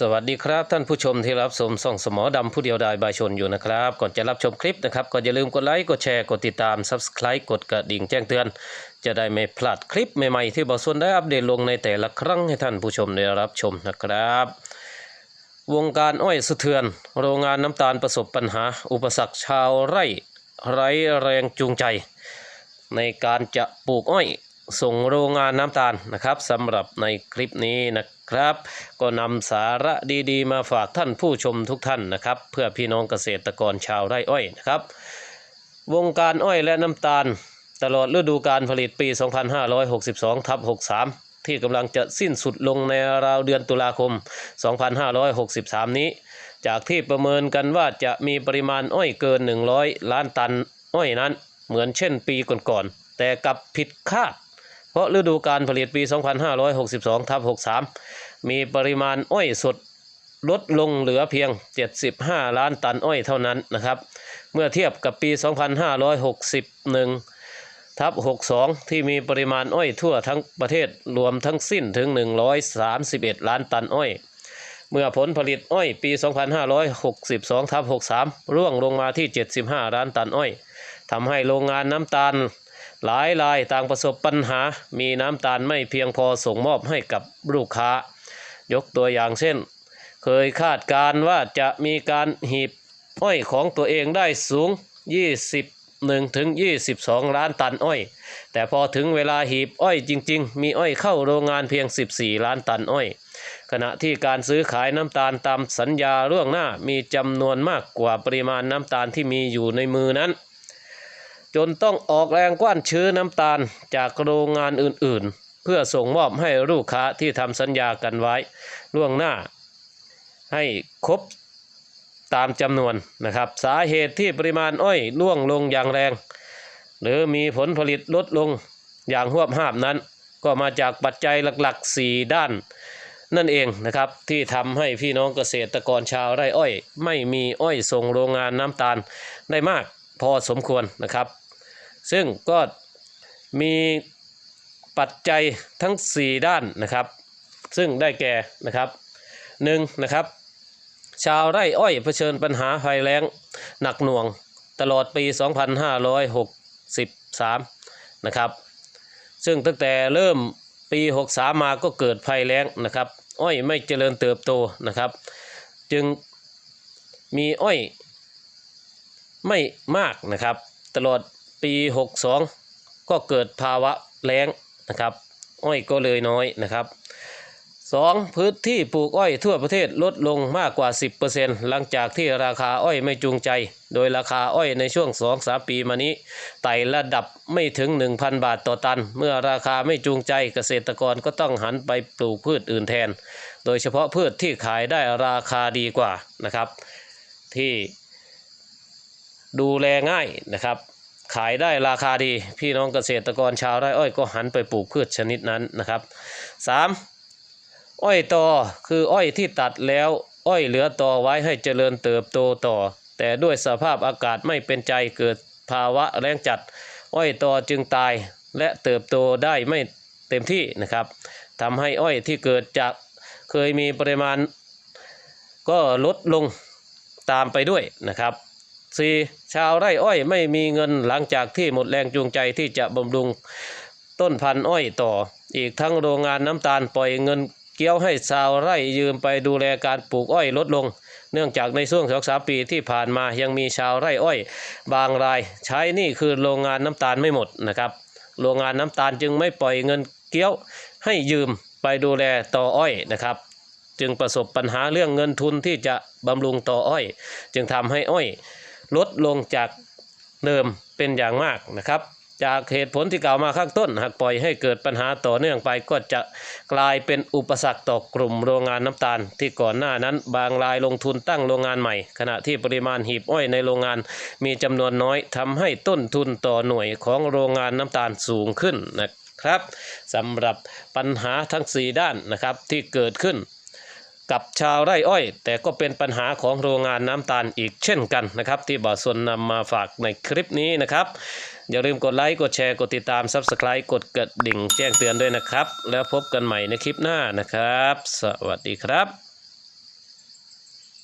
สวัสดีครับท่านผู้ชมที่รับชมส่องสมอดำผู้เดียวดายบายชนอยู่นะครับ ก่อนจะรับชมคลิปนะครับก็อย่าลืมกดไลค์กดแชร์กดติดตาม Subscribe กดกระดิ่งแจ้งเตือน จะได้ไม่พลาดคลิปใหม่ๆที่บอสวนได้อัปเดตลงในแต่ละครั้งให้ท่านผู้ชมได้รับชมนะครับ วงการอ้อยสะเทือน โรงงานน้ำตาลประสบปัญหา อุปสรรคชาวไร่ไร้แรงจูงใจ ในการจะปลูกอ้อยส่งโรงงานน้ำตาลนะครับสำหรับในคลิปนี้นะครับ ก็นำสาระดีๆ มาฝากท่านผู้ชมทุกท่านนะครับ เพื่อพี่น้องเกษตรกรชาวไร่อ้อยนะครับ วงการอ้อยและน้ำตาล ตลอดฤดูการผลิตปี 2562ทับ63 ที่กำลังจะสิ้นสุดลงในราวเดือนตุลาคม 2563 นี้ จากที่ประเมินกันว่าจะมีปริมาณอ้อยเกิน 100 ล้านตันอ้อยนั้น เหมือนเช่นปีก่อนๆแต่กลับผิดคาด เพราะฤดูการผลิตปี 2562ทับ63 มีปริมาณอ้อยสดลดลงเหลือเพียง 75 ล้านตันอ้อยเท่านั้นนะครับ เมื่อเทียบกับปี 2561 ทับ62 ที่มีปริมาณอ้อยทั่วทั้งประเทศรวมทั้งสิ้นถึง 131 ล้านตันอ้อย เมื่อผลผลิตอ้อยปี 2562ทับ63 ร่วงลงมาที่ 75 ล้านตันอ้อยทำให้โรงงานน้ำตาลหลายรายต่างประสบปัญหา มีน้ำตาลไม่เพียงพอส่งมอบให้กับลูกค้า ยกตัวอย่างเช่น เคยคาดการณ์ว่าจะมีการหีบอ้อยของตัวเองได้สูง 20 1ถึง22 ล้านตันอ้อย แต่พอถึงเวลาหีบอ้อยจริง ๆ มีอ้อยเข้าโรงงานเพียง 14 ล้านตันอ้อย ขณะที่การซื้อขายน้ำตาลตามสัญญาล่วงหน้ามีจำนวนมากกว่าปริมาณน้ำตาลที่มีอยู่ในมือนั้น จนต้องออกแรงกว้านชื้อน้ำตาลจากโรงงานอื่นๆ เพื่อส่งมอบให้ลูกค้าที่ทำสัญญากันไว้ล่วงหน้าให้ครบ ตามจำนวนนะครับ สาเหตุที่ปริมาณอ้อยล่วงลงอย่างแรง หรือมีผลผลิตลดลงอย่างหวบหาบนั้น ก็มาจากปัจจัยหลักๆ 4 ด้าน นั่นเองนะครับที่ทำให้พี่น้องเกษตรกรชาวไร่อ้อย ไม่มีอ้อยส่งโรงงานน้ำตาลได้มากพอสมควรนะครับ ซึ่งก็มีปัจจัยทั้ง 4 ด้านนะครับ ซึ่งได้แก่นะครับหนึ่งนะครับ ชาวไร่อ้อยเผชิญปัญหาภัยแล้งหนักหน่วงตลอดปี 2563 นะครับ ซึ่งตั้งแต่เริ่มปี 63 มาก็เกิดภัยแล้งนะครับ อ้อยไม่เจริญเติบโตนะครับ จึงมีอ้อยไม่มากนะครับ ตลอดปี 62 ก็เกิดภาวะแล้งนะครับ อ้อยก็เลยน้อยนะครับ สองพื้นที่ปลูกอ้อยทั่วประเทศลดลงมากกว่า 10%หลังจากที่ราคาอ้อยไม่จูงใจ โดยราคาอ้อยในช่วง 2-3 ปีมานี้ ไต่ระดับไม่ถึง 1,000 บาทต่อตัน เมื่อราคาไม่จูงใจเกษตรกรก็ต้องหันไปปลูกพืชอื่นแทน โดยเฉพาะพืชที่ขายได้ราคาดีกว่านะครับ ที่ดูแลง่ายนะครับขายได้ราคาดี พี่น้องเกษตรกรชาวไร่อ้อยก็หันไปปลูกพืชชนิดนั้นนะครับ 3. อ้อยตอคืออ้อยที่ตัดแล้ว อ้อยเหลือตอไว้ให้เจริญเติบโตต่อ แต่ด้วยสภาพอากาศไม่เป็นใจเกิดภาวะแรงจัด อ้อยตอจึงตายและเติบโตได้ไม่เต็มที่นะครับทำให้อ้อยที่เกิดจากเคยมีปริมาณ ก็ลดลงตามไปด้วยนะครับ 4. ชาวไร่อ้อยไม่มีเงินหลังจากที่หมดแรงจูงใจที่จะบำรุงต้นพันธุ์อ้อยต่อ อีกทั้งโรงงานน้ำตาลปล่อยเงิน เกี้ยวให้ชาวไร่ยืมไปดูแลการปลูกอ้อยลดลง เนื่องจากในช่วงสองสามปีที่ผ่านมายังมีชาวไร่อ้อย บางรายใช้นี่คือโรงงานน้ำตาลไม่หมดนะครับ โรงงานน้ำตาลจึงไม่ปล่อยเงินเกี้ยวให้ยืมไปดูแลต่ออ้อยนะครับ จึงประสบปัญหาเรื่องเงินทุนที่จะบำรุงต่ออ้อย จึงทำให้อ้อยลดลงจากเดิมเป็นอย่างมากนะครับ จากเหตุผลที่กล่าวมาข้างต้น หากปล่อยให้เกิดปัญหาต่อเนื่องไปก็จะกลายเป็นอุปสรรคต่อกลุ่มโรงงานน้ำตาล ที่ก่อนหน้านั้นบางรายลงทุนตั้งโรงงานใหม่ ขณะที่ปริมาณหีบอ้อยในโรงงานมีจำนวนน้อยทำให้ต้นทุนต่อหน่วยของโรงงานน้ำตาลสูงขึ้นนะครับสำหรับปัญหาทั้ง 4 ด้านนะครับที่เกิดขึ้น กับชาวไร่อ้อย แต่ก็เป็นปัญหาของโรงงานน้ำตาลอีกเช่นกันนะครับ ที่บ่าวสนนำมาฝากในคลิปนี้นะครับ อย่าลืมกดไลค์ กดแชร์ กดติดตาม Subscribe กดกระดิ่งแจ้งเตือนด้วยนะครับ แล้วพบกันใหม่ในคลิปหน้านะครับ สวัสดีครับ